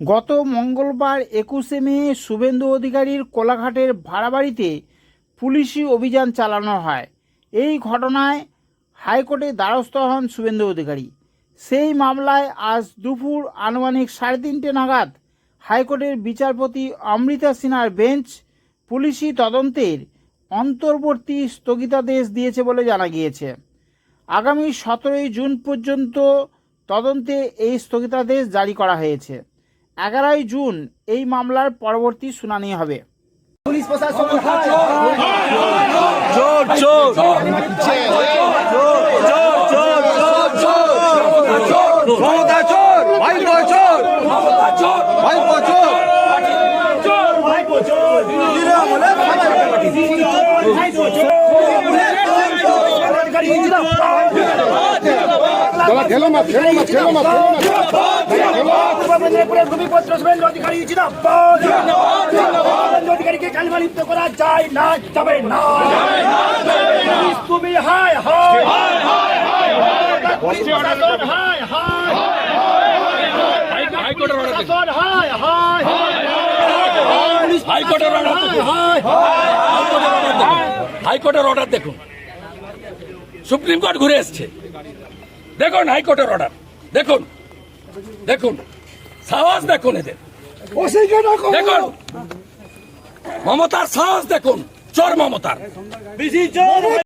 গত মঙ্গলবার একুশে মে শুভেন্দু অধিকারীর কোলাঘাটের ভাড়া বাড়িতে পুলিশি অভিযান চালানো হয়। এই ঘটনায় হাইকোর্টে দ্বারস্থ হন শুভেন্দু অধিকারী। সেই মামলায় আজ দুপুর আনুমানিক সাড়ে তিনটে নাগাদ হাইকোর্টের বিচারপতি অমৃতা সিনহার বেঞ্চ পুলিশি তদন্তের অন্তর্বর্তী স্থগিতাদেশ দিয়েছে বলে জানা গিয়েছে। আগামী সতেরোই জুন পর্যন্ত তদন্তে এই স্থগিতাদেশ জারি করা হয়েছে। এগারোই জুন এই মামলার পরবর্তী শুনানি হবে পুলিশ প্রশাসন হায় চোর চোর চোর ভাই চোর ভাই চোর দাদা না খেলো না ভূমিপত্র শুভেন্দু অধিকারী জিন্দাবাদ শুভেন্দু অধিকারীকে কালিমা লিপ্ত করা যায় না যাবে না তুমি হায় হায় পুলিশ প্রশাসন হায় হায় হাইকোর্টের হায় হায় হাইকোর্টের হায় হাইকোর্টের অর্ডার দেখুন। সুপ্রিম কোর্ট ঘুরে এসছে। দেখুন হাইকোর্টের অর্ডার দেখুন। দেখুন। সাহস দেখুন এদের। দেখুন। মমতার সাহস দেখুন। চোর মমতার।